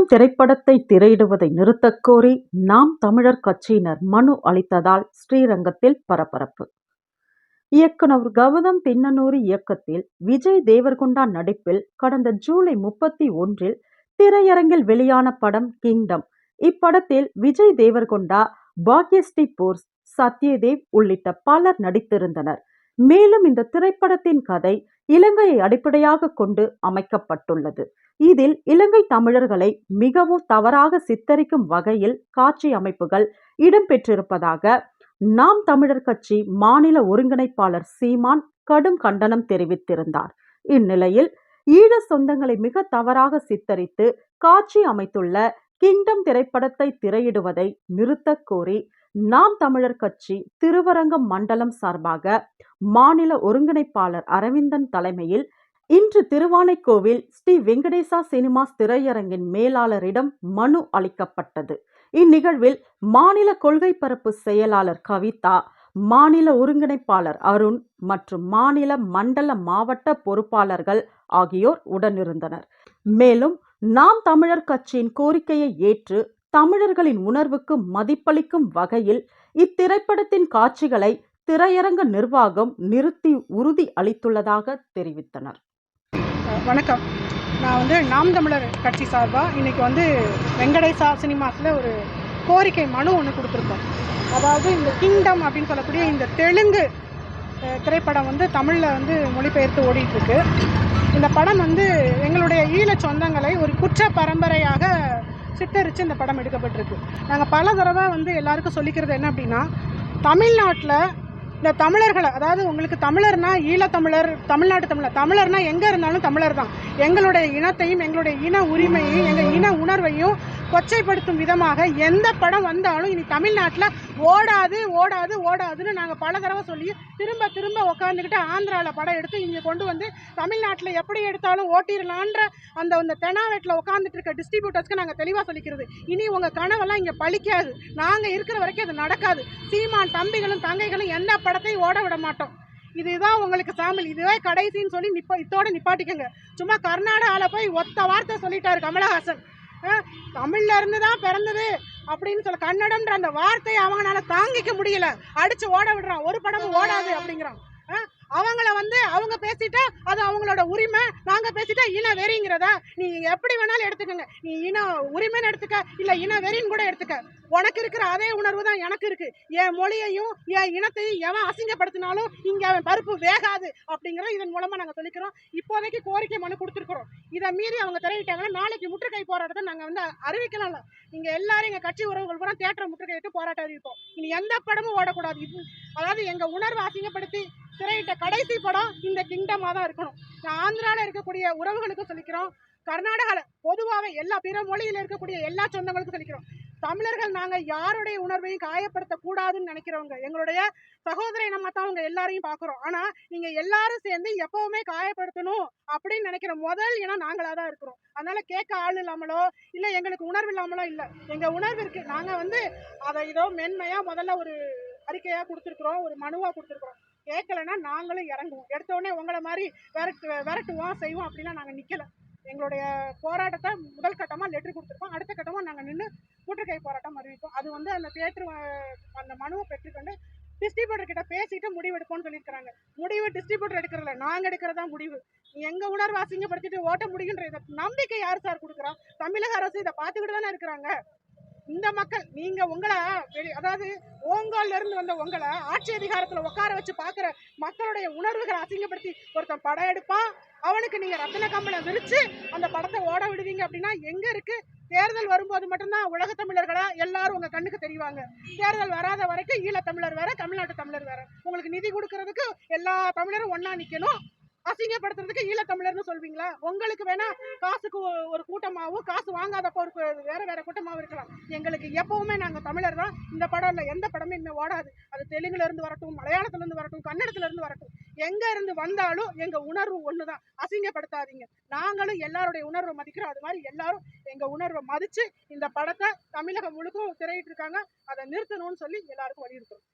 திரைப்படத்தை திரையிடுவதை நிறுத்தக் கோரி நாம் தமிழர் கட்சியினர் மனு அளித்ததால் ஸ்ரீரங்கத்தில் பரபரப்பு. இயக்குனர் கௌதம் தின்னனூரி இயக்கத்தில் விஜய் தேவர்கொண்டா நடிப்பில் கடந்த ஜூலை முப்பத்தி ஒன்றில் திரையரங்கில் வெளியான படம் கிங்டம். இப்படத்தில் விஜய் தேவர்கொண்டா பாக்யஸ்ரீ போர்ஸ் சத்யதேவ் உள்ளிட்ட பலர் நடித்திருந்தனர். மேலும் இந்த திரைப்படத்தின் கதை இலங்கையை அடிப்படையாக கொண்டு அமைக்கப்பட்டுள்ளது. இதில் இலங்கை தமிழர்களை மிகவும் தவறாக சித்தரிக்கும் வகையில் காட்சி அமைப்புகள் இடம்பெற்றிருப்பதாக நாம் தமிழர் கட்சி மாநில ஒருங்கிணைப்பாளர் சீமான் கடும் கண்டனம் தெரிவித்திருந்தார். இந்நிலையில் ஈழ சொந்தங்களை மிக தவறாக சித்தரித்து காட்சி அமைத்துள்ள கிங்டம் திரைப்படத்தை திரையிடுவதை நிறுத்தக் கோரி நாம் தமிழர் கட்சி திருவரங்கம் மண்டலம் சார்பாக மாநில ஒருங்கிணைப்பாளர் அரவிந்தன் தலைமையில் இன்று திருவானைக்கோவில் ஸ்ரீ வெங்கடேசா சினிமாஸ் திரையரங்கின் மேலாளரிடம் மனு அளிக்கப்பட்டது. இந்நிகழ்வில் மாநில கொள்கை பரப்பு செயலாளர் கவிதா மாநில ஒருங்கிணைப்பாளர் அருண் மற்றும் மாநில மண்டல மாவட்ட பொறுப்பாளர்கள் ஆகியோர் உடனிருந்தனர். மேலும் நாம் தமிழர் கட்சியின் கோரிக்கையை ஏற்று தமிழர்களின் உணர்வுக்கு மதிப்பளிக்கும் வகையில் இத்திரைப்படத்தின் காட்சிகளை திரையரங்க நிர்வாகம் நிறுத்தி உறுதி அளித்துள்ளதாக தெரிவித்தனர். வணக்கம். நான் வந்து நாம் தமிழர் கட்சி சார்பாக இன்றைக்கி வந்து வெங்கடேசா சினிமாஸில் ஒரு கோரிக்கை மனு ஒன்று கொடுத்துருக்கோம். அதாவது இந்த கிங்டம் அப்படின்னு சொல்லக்கூடிய இந்த தெலுங்கு திரைப்படம் வந்து தமிழில் வந்து மொழிபெயர்த்து ஓடிட்டுருக்கு. இந்த படம் வந்து எங்களுடைய ஈழ சொந்தங்களை ஒரு குற்ற பரம்பரையாக சித்தரித்து இந்த படம் எடுக்கப்பட்டிருக்கு. நாங்கள் பல தடவை வந்து எல்லாருக்கும் சொல்லிக்கிறது என்ன அப்படின்னா தமிழ்நாட்டில் இந்த தமிழர்களை அதாவது உங்களுக்கு தமிழர்னா ஈழத்தமிழர் தமிழ்நாட்டு தமிழர் தமிழர்னா எங்கே இருந்தாலும் தமிழர் தான். எங்களுடைய இனத்தையும் எங்களுடைய இன உரிமையையும் எங்கள் இன உணர்வையும் கொச்சைப்படுத்தும் விதமாக எந்த படம் வந்தாலும் இனி தமிழ்நாட்டில் ஓடாது ஓடாது ஓடாதுன்னு நாங்கள் பல தடவை சொல்லி திரும்ப திரும்ப உட்காந்துக்கிட்டு ஆந்திராவில் படம் எடுத்து இங்கே கொண்டு வந்து தமிழ்நாட்டில் எப்படி எடுத்தாலும் ஓட்டிடலான்ற அந்த அந்த தெனாவெட்டில் உட்காந்துட்டு இருக்க டிஸ்ட்ரிபியூட்டர்ஸ்க்கு நாங்கள் தெளிவாக சொல்லிக்கிறது. இனி உங்கள் கனவெல்லாம் இங்கே பழிக்காது. நாங்கள் இருக்கிற வரைக்கும் அது நடக்காது. சீமான் தம்பிகளும் தங்கைகளும் எந்த படத்தையும் ஓட விட மாட்டோம். இதுதான் உங்களுக்கு சாமில் இதுவே கடைசின்னு சொல்லி நிப்ப இதோட நிப்பாட்டிக்கங்க. சும்மா கர்நாடகாவில் போய் ஒத்த வார்த்தை சொல்லிட்டாரு கமலஹாசன். அஹ், தமிழ்ல இருந்து தான் பிறந்தது அப்படின்னு சொல்ல கன்னடம்ன்ற அந்த வார்த்தையை அவங்களால தாங்கிக்க முடியல. அடிச்சு ஓட விடுறான். ஒரு படமும் ஓடாது அப்படிங்கிறான். அவங்கள வந்து அவங்க பேசிட்டா அது அவங்களோட உரிமை நாங்க பேசிட்டா இன வெறிங்கிறதா? நீ எப்படி வேணாலும் எடுத்துக்கோங்க. நீ இன உரிமைன்னு எடுத்துக்க இல்ல இன வெறின்னு கூட எடுத்துக்க. உனக்கு இருக்கிற அதே உணர்வு தான் எனக்கு இருக்கு. என் மொழியையும் என் இனத்தையும் எவன் அசிங்கப்படுத்தினாலும் இங்க அவன் பருப்பு வேகாது அப்படிங்கிற இதன் மூலமா நாங்க சொல்லிக்கிறோம். இப்போதைக்கு கோரிக்கை மனு கொடுத்துருக்குறோம். இதை மீறி அவங்க திரையிட்டாங்கன்னா நாளைக்கு முற்றுகை போராட்டத்தை நாங்க வந்து அறிவிக்கலாம்ல. நீங்க எல்லாரும் எங்க கட்சி உறவுகள் கூட தேட்டரை முற்றுகையிட்டு போராட்டம் அறிவிப்போம். இனி எந்த படமும் ஓடக்கூடாது. இது அதாவது எங்க உணர்வை அசிங்கப்படுத்தி திரையிட்ட கடைசி படம் இந்த கிங்டமாக தான் இருக்கணும். ஆந்திராவில் இருக்கக்கூடிய உறவுகளுக்கும் சொல்லிக்கிறோம். கர்நாடகாவில் பொதுவாகவே எல்லா பிற மொழியில் இருக்கக்கூடிய எல்லா சொந்தங்களுக்கும் சொல்லிக்கிறோம். தமிழர்கள் நாங்கள் யாருடைய உணர்வையும் காயப்படுத்தக்கூடாதுன்னு நினைக்கிறவங்க எங்களுடைய சகோதர நம்ம தான் அவங்க எல்லாரையும் பார்க்குறோம். ஆனால் நீங்கள் எல்லாரும் சேர்ந்து எப்பவுமே காயப்படுத்தணும் அப்படின்னு நினைக்கிற முதல் இனம் நாங்களாக தான் இருக்கிறோம். அதனால் கேட்க ஆள் இல்லாமலோ இல்லை எங்களுக்கு உணர்வு இல்லாமலோ இல்லை. எங்கள் உணர்வு இருக்குது நாங்கள் வந்து அதை இதோ மென்மையாக முதல்ல ஒரு அறிக்கையாக கொடுத்துருக்குறோம் ஒரு மனுவாக கொடுத்துருக்குறோம். கேட்கலன்னா நாங்களும் இறங்குவோம். எடுத்த உடனே உங்களை மாதிரி விரட்டு விரட்டுவோம் செய்வோம் அப்படின்னா நாங்கள் நிற்கலை எங்களுடைய போராட்டத்தை முதல் கட்டமாக லெட்டர் கொடுத்துருக்கோம். அடுத்த கட்டமாக நாங்கள் நின்று கூட்டுக்கை போராட்டம் அறிவிப்போம். அது வந்து அந்த தேட்டர் அந்த மனுவை பெற்றுக்கொண்டு டிஸ்ட்ரிபியூட்டர் கிட்ட பேசிட்டு முடிவு எடுப்போம்னு சொல்லியிருக்கிறாங்க. முடிவு டிஸ்ட்ரிபியூட்டர் எடுக்கிறதில்ல. நாங்கள் எடுக்கிறதா முடிவு. எங்க உணர்வு அசிங்கப்படுத்திட்டு ஓட்ட முடியுன்ற இதை நம்பிக்கை யார் சார் கொடுக்குறா? தமிழக அரசு இதை பார்த்துக்கிட்டு தானே இருக்கிறாங்க. இந்த மக்கள் நீங்க உங்களை வெளி- அதாவது ஓங்கோல்ல இருந்து வந்த உங்களை ஆட்சி அதிகாரத்துல உட்கார வச்சு பாக்குற மக்களுடைய உணர்வுகளை அசிங்கப்படுத்தி ஒருத்தன் படம் எடுப்பான் அவனுக்கு நீங்க ரத்தின கம்பளை விரிச்சு அந்த படத்தை ஓட விடுவீங்க அப்படின்னா எங்க இருக்கு? தேர்தல் வரும்போது மட்டும்தான் உலக தமிழர்களா? எல்லாரும் உங்க கண்ணுக்கு தெரிவாங்க. தேர்தல் வராத வரைக்கும் ஈழத்தமிழர் வேற தமிழ்நாட்டு தமிழர் வேற. உங்களுக்கு நிதி கொடுக்கறதுக்கு எல்லா தமிழரும் ஒன்னா நிக்கணும். அசிங்கப்படுத்துறதுக்கு ஈழத்தமிழர்னு சொல்வீங்களா? உங்களுக்கு வேணா காசுக்கு ஒரு கூட்டமாகவும் காசு வாங்காதப்போ ஒரு வேற வேற கூட்டமாகவும் இருக்கலாம். எங்களுக்கு எப்பவுமே நாங்கள் தமிழர் தான். இந்த படம் இல்லை எந்த படமே இனிமேல் ஓடாது. அது தெலுங்குல இருந்து வரட்டும் மலையாளத்துல இருந்து வரட்டும் கன்னடத்துல இருந்து வரட்டும். எங்க இருந்து வந்தாலும் எங்க உணர்வு ஒன்று தான் அசிங்கப்படுத்தாதீங்க. நாங்களும் எல்லாருடைய உணர்வை மதிக்கிறோம். அது மாதிரி எல்லாரும் எங்க உணர்வை மதிச்சு இந்த படத்தை தமிழகம் முழுக்கும் திரையிட்டு இருக்காங்க அதை நிறுத்தணும்னு சொல்லி எல்லாருக்கும் வலியுறுத்துறோம்.